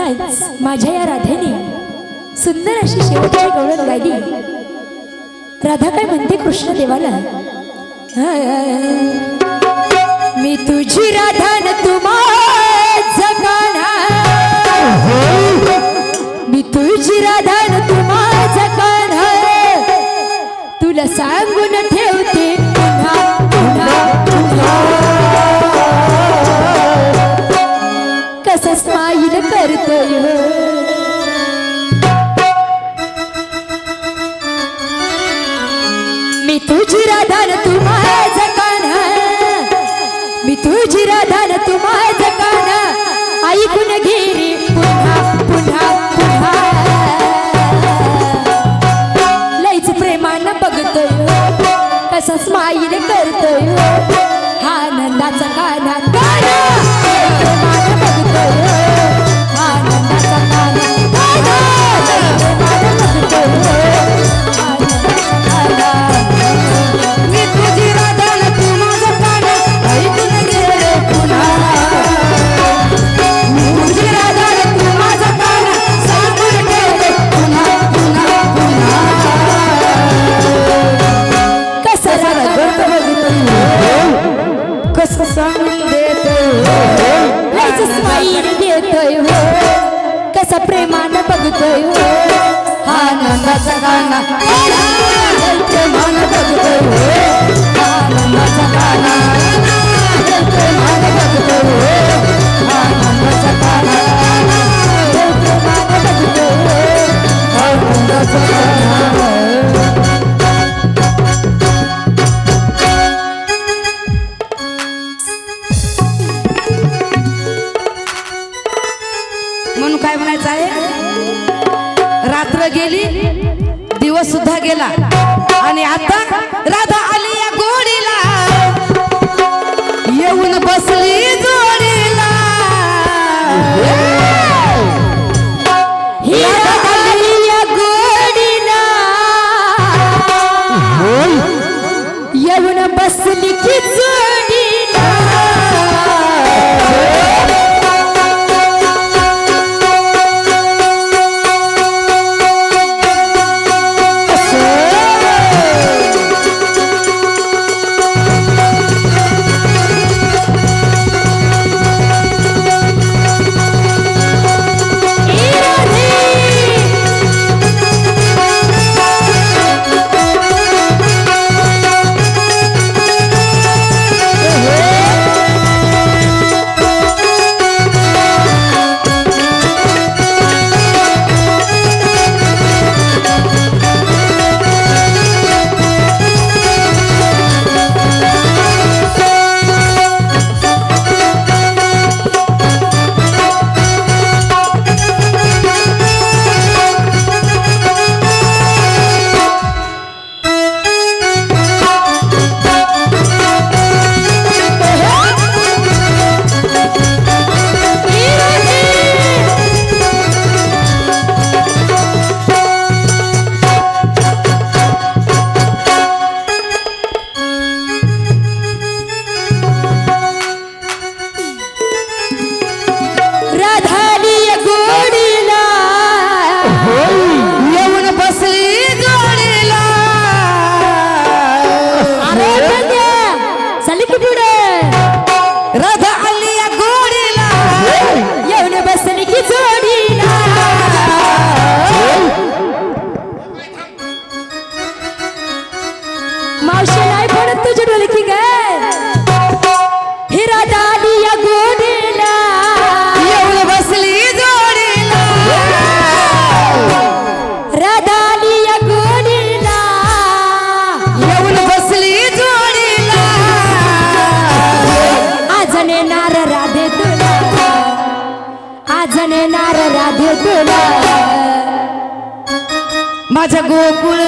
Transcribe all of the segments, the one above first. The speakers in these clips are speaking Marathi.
आताच माझ्या या राधेने सुंदर अशी शेवटची गवळण गायली. राधा काय म्हणते कृष्ण देवाला? मी तुझी राधा न तुम्हा मी तुझी राधा daha yedek काय म्हणायचं आहे? रात्र गेली दिवस सुद्धा गेला. आणि आता गोकुला माझ्या गोकुळ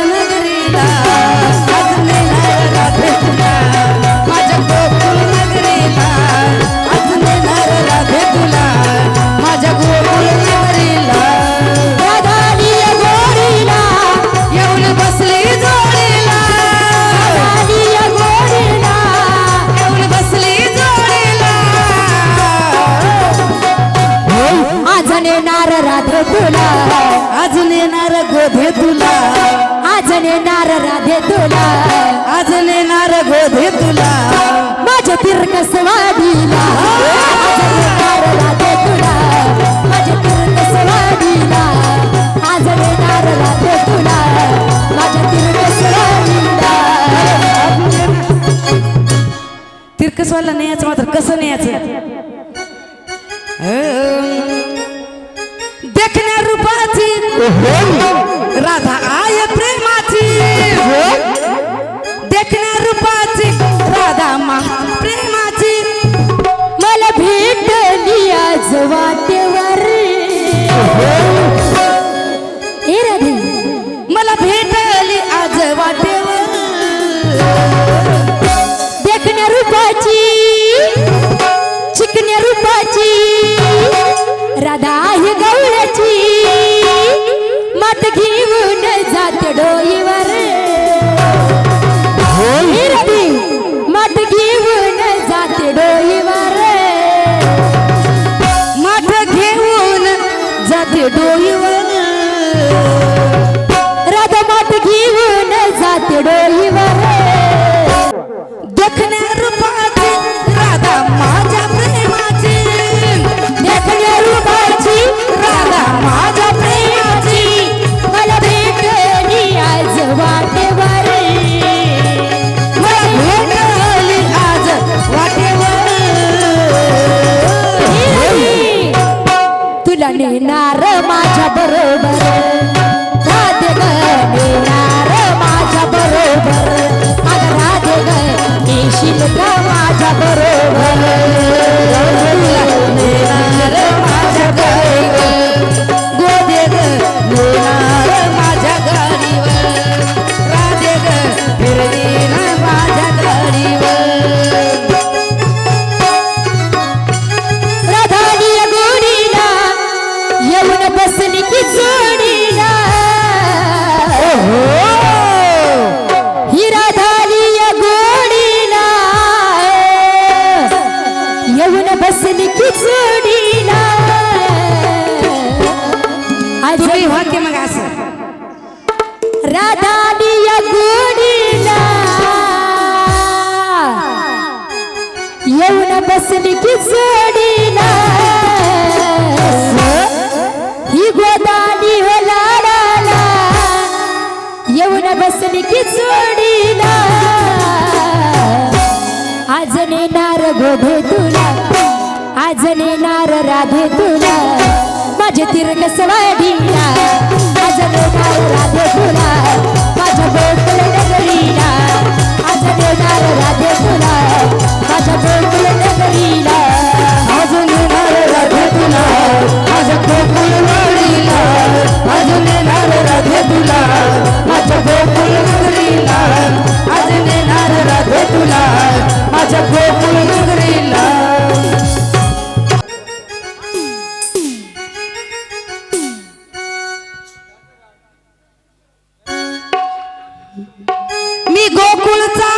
बसली की जोडीला हिरा झाली या गोडीला येऊन बसली की जोडीला तुम्ही हो की मग असं. राधाली या गोडीला येऊन बसली की जोडी बैठी सोडीला आज नेणार गोधे तुला. आज नेणार राधे तुला. माझे तिरक सवाढीला आज नेणार राधे तुला. माझ्या गोकुल नगरीला. आज नेणार राधे तुला. माझ्या गोकुल नगरीला. आज नेणार राधे तुला. आज गोकुल नगरीला. आज नेणार राधे तुला. माझ्या गोकुल नगरीला गोकुळ नगरीला. मी गोकुळचा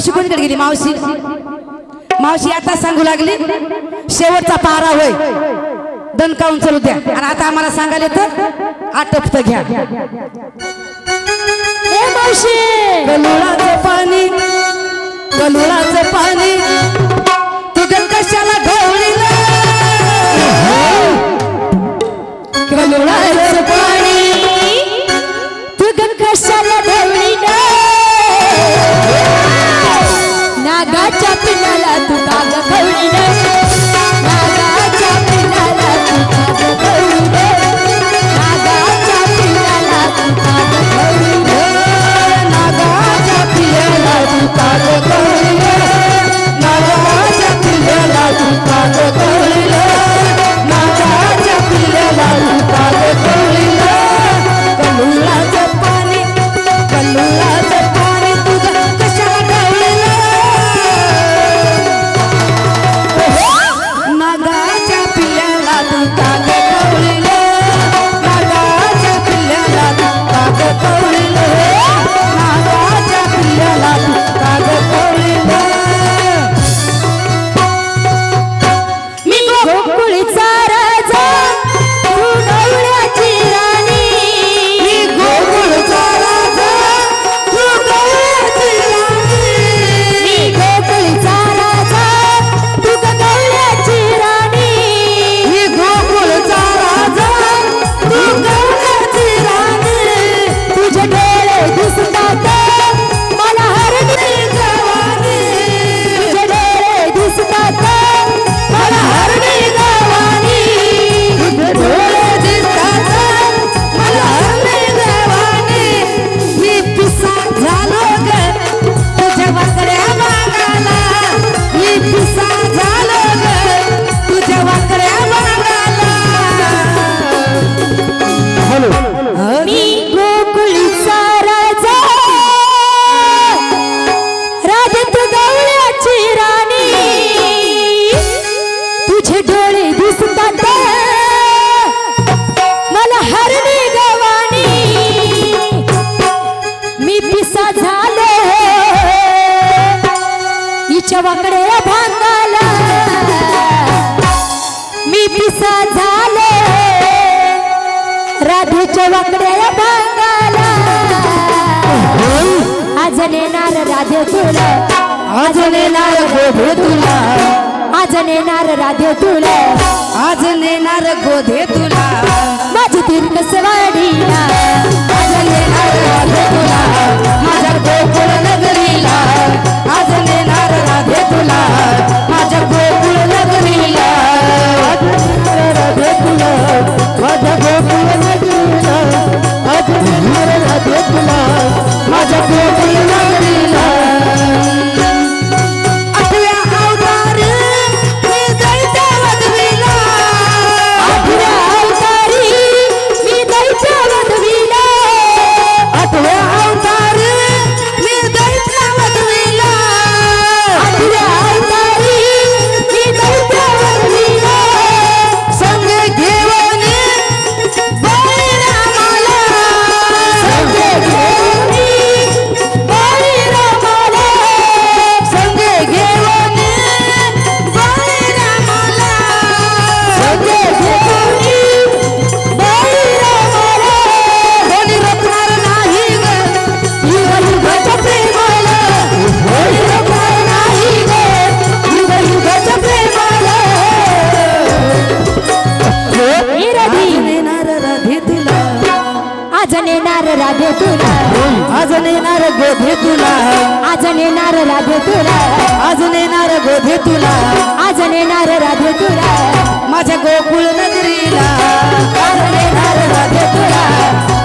मावशी कोणीकडे गेली? मावशी. मावशी आता सांगू लागली शेवटचा पारा होय. दणकावून चलू द्या. आणि आता आम्हाला सांगायला तर आटपत घ्या. मावशी! देवाकडे भांगाला मी पिसा झाले. राधेच्या वाकडे भांगाला आज नेणार राधे तुला. आज नेणार गोधे तुला. आज नेणार राधे तुला. आज नेणार गोधे तुला. आज नेणार गोधे तुला. आज नेणार राधे तुला. आज नेणार गोधे तुला. आज नेणार राधे तुला. माझ्या गोकुळ नगरीला. आज नेणार राधे तुला.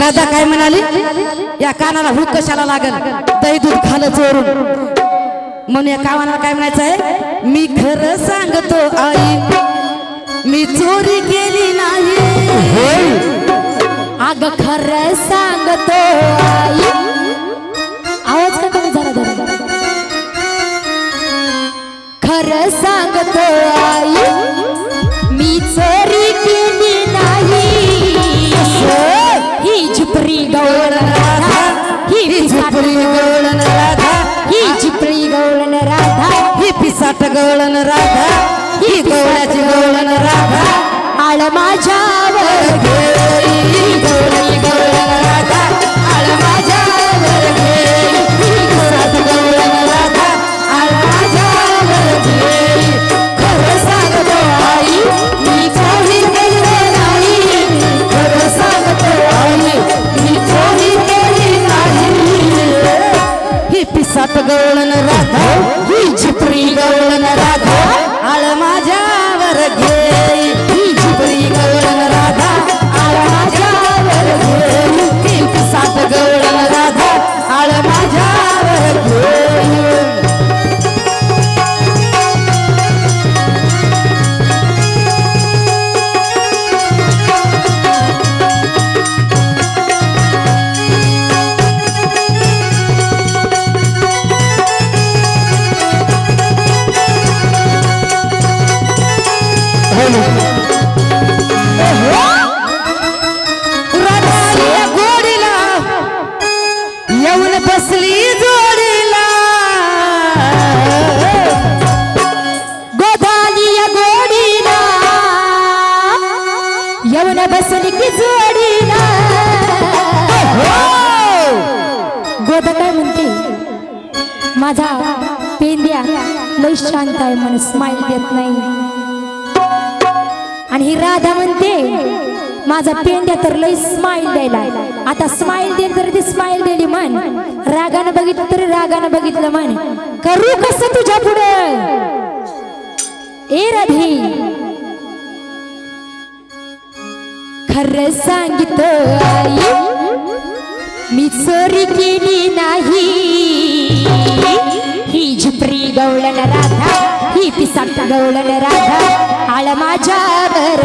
राधा काय म्हणाली? या कानाला हुक कशाला लागल? दही दूध खालं चोरून. म्हणून या कानाला काय म्हणायचं आहे? मी खरं सांगतो आई मी चोरी केली नाही. अग खरं सांगतो आई. आवाज का कमी झाला खरं सांगतो आई मी चोरी केली झुपरी गवळण राधा ही ही पिसाट झुपडी गवळण राधा ही झुपरी गवळण राधा ही पिसाट गवळण राधा ही गवळ्याची गवळण राधा आळ माझ्यावर ही गवळी ही यवन जोडीला गोदा काय म्हणते माझा पेंद्या लय शांत आहे म्हणून स्माईल देत नाही. आणि ही राधा म्हणते माझा पेंड्या तर लय स्माईल द्यायला आता स्माईल दे तर ती स्माईल दिली म्हण. रागानं बघितलं तरी रागानं बघितलं म्हण. करू कसं तुझ्या पुढं? ए राधी खरं सांगित आई मी चोरी केली नाही. ही झुपरी गवळण राधा ही पिसाट गवळण राधा आळ माझ्यावर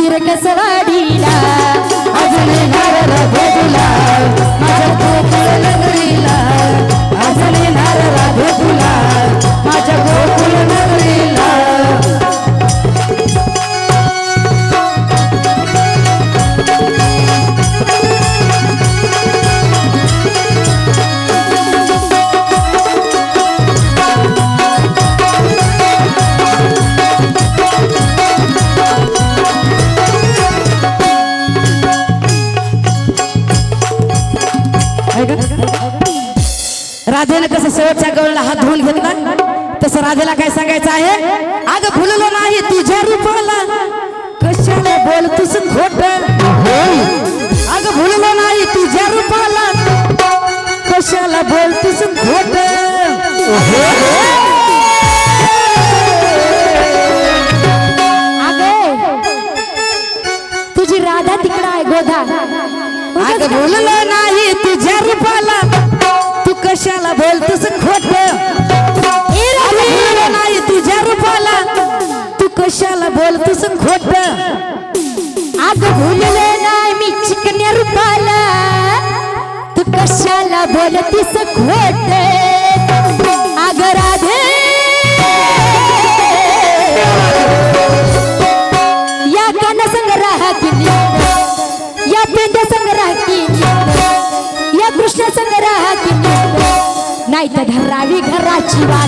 माझ्या तिरकस राधेनं कसं शेवटच्या गवळला हात धुवून घेतला तसं राधेला काय सांगायचं आहे? अगं भुललो नाही तुझ्या रूपाला. कशाला बोलतोस खोट? अगं भुललो नाही तुझ्या रूपाला. कशाला बोलतोस खोट? अगं तुझी राधा तिकडं आहे गोधा. अगं भुललो नाही कशाला बोलतोस खोट नाही तुझ्या रूपाला. तू कशाला बोलतोस खोट अग भुलले नाही मी चिकन्या रूपाला. तू कशाला बोलतीस खोट somebody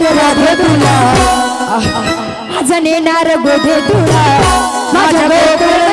नेणार राधे तुला आज नेणार गोधे तुला माझ्या गोकुळ